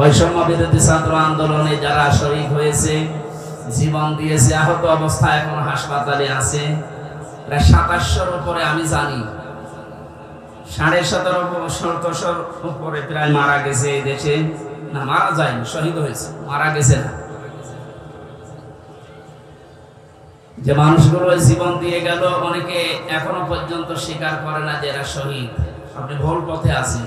বৈষম্য বিরোধী ছাত্র আন্দোলনে যারা শরিক হয়েছে, জীবন দিয়েছে, আহত অবস্থায় এখন হাসপাতালে আছে, প্রায় সাতাশশোর উপরে আমি জানি। সাড়ে সতেরো সতেরোশোর উপরে প্রায় মারা গেছে এই দেশে। না, মারা যায়নি, শহীদ হয়েছে, মারা গেছে না। যে মানুষগুলো জীবন দিয়ে গেল, অনেকে এখনও পর্যন্ত স্বীকার করে না যে এরা শহীদ। আপনি ভুল পথে আছেন।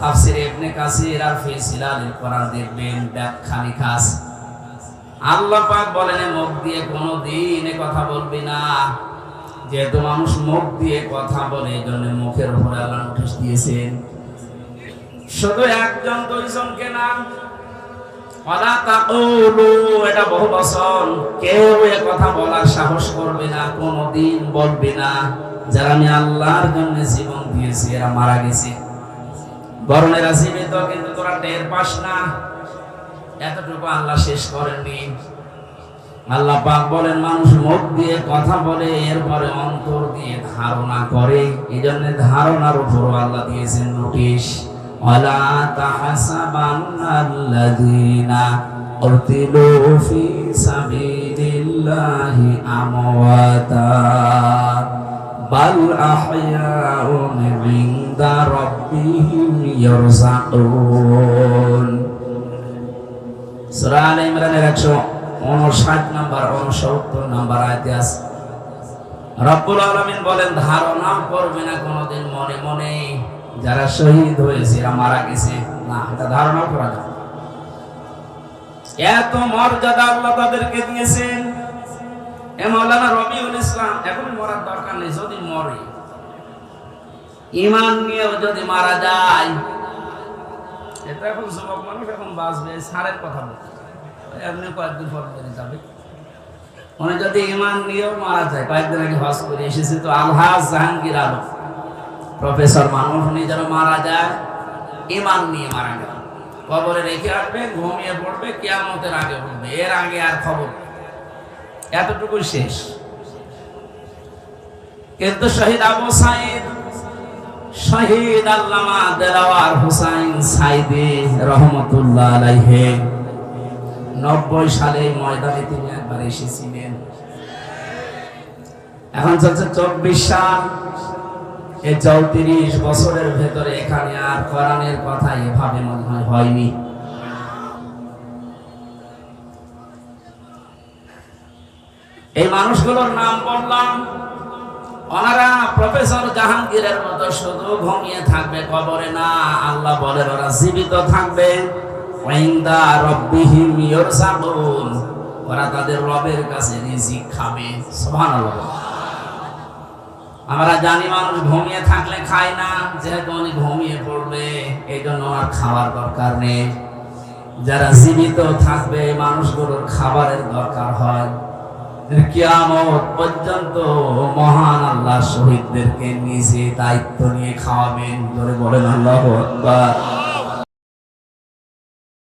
তাফসীর ইবনে কাসির আর ফি সিলালিল কোরআন দেখবেন ব্যাখ্যা লেখা আছে আল্লাহ পাক বলেন মুখ দিয়ে কোনোদিন এ কথা বলবি না। যেহেতু মানুষ মুখ দিয়ে কথা বলে এই জন্য মুখের উপরে আল্লাহ নোটিশ দিয়েছেন। শুধু একজন দুইজনকে না, ওয়ালা তাকুলু, এটা বহু বচন। কেউ এ কথা বলার সাহস করবে না, কোনোদিন বলবে না। যারা আমি আল্লাহর জন্য জীবন দিয়েছি, এরা মারা গেছে। বরং এরা জীবিত কিন্তু তোরা টের পাস না। এতটুকু আল্লাহ শেষ করেননি। আল্লাহ পাক বলেন, মানুষ মুখ দিয়ে কথা বলে, এরপরে অন্তর দিয়ে ধারণা করে। এই জন্য ধারণার উপর আল্লাহ দিয়েছেন নোটিশ। ওয়ালা তাহসাবান্নাল্লাযীনা উতিলু ফি সাবিলিল্লাহি আমওয়াতা, বাল আহয়াউন ইনদা রাব্বিহিম ইয়ারযাকুন সূরা আলে ইমরানের 159 নাম্বার 69 নাম্বার আয়াতে আছে। রব্বুল আলামিন বলেন, ধারণা করবে না কোনোদিন মনে মনে যারা শহীদ হয়েছে মারা গেছে। না, এটা ধারণা করা যায়। এত মর্যাদা আল্লাহ তাদেরকে দিয়েছেন। এ মাওলানা রবিউল ইসলাম এখন মরার দরকার নেই, যদি মরে। ইমান নিয়েও যদি মারা যায়। এটা এখন যুবক মানুষ এখন বাঁচবে সারের কথা বলতে এমনি কয়েকদিন পর বেরিয়ে যাবে। উনি যদি ইমান নিয়েও মারা যায় কয়েকদিন আগে হজ করে এসেছে তো আলহাজ জাহাঙ্গীর আলম। প্রফেসর মানুষ উনি যেন মারা যায় ইমান নিয়ে মারা গেল। কবরে রেখে আসবে ঘুমিয়ে পড়বে কেয়ামতের আগে উঠবে এর আগে আর খবর। এতটুকুই শেষ। কিন্তু শহীদ আবু সাইদ শহীদ আল্লামা দেলাওয়ার হুসাইন সাইদি রহমতুল্লাহ আলাইহে। নব্বই সালে ময়দানে তিনি একবার এসেছিলেন। এখন চলছে চব্বিশ সাল। এই চৌত্রিশ বছরের ভেতরে এখানে আর কোরআনের কথা এভাবে মনে হয় হয়নি। এই মানুষগুলোর নাম বললাম। ওনারা প্রফেসর জাহাঙ্গীরের মতো শুধু ঘুমিয়ে থাকবে কবরে না, আল্লাহ বলেন ওরা জীবিত থাকবে। ওরা তাদের রবের কাছে রিজিক খাবে। আমরা জানি মানুষ ঘুমিয়ে থাকলে খায় না, যেহেতু উনি ঘুমিয়ে পড়বে এই জন্য আর খাওয়ার দরকার নেই। যারা জীবিত থাকবে মানুষগুলোর খাবারের দরকার হয়। কিয়ামত পর্যন্ত মহান শহীদদেরকে নিজে দায়িত্ব নিয়ে খাওয়াবেন। ধরে বলেন আল্লাহ আকবার।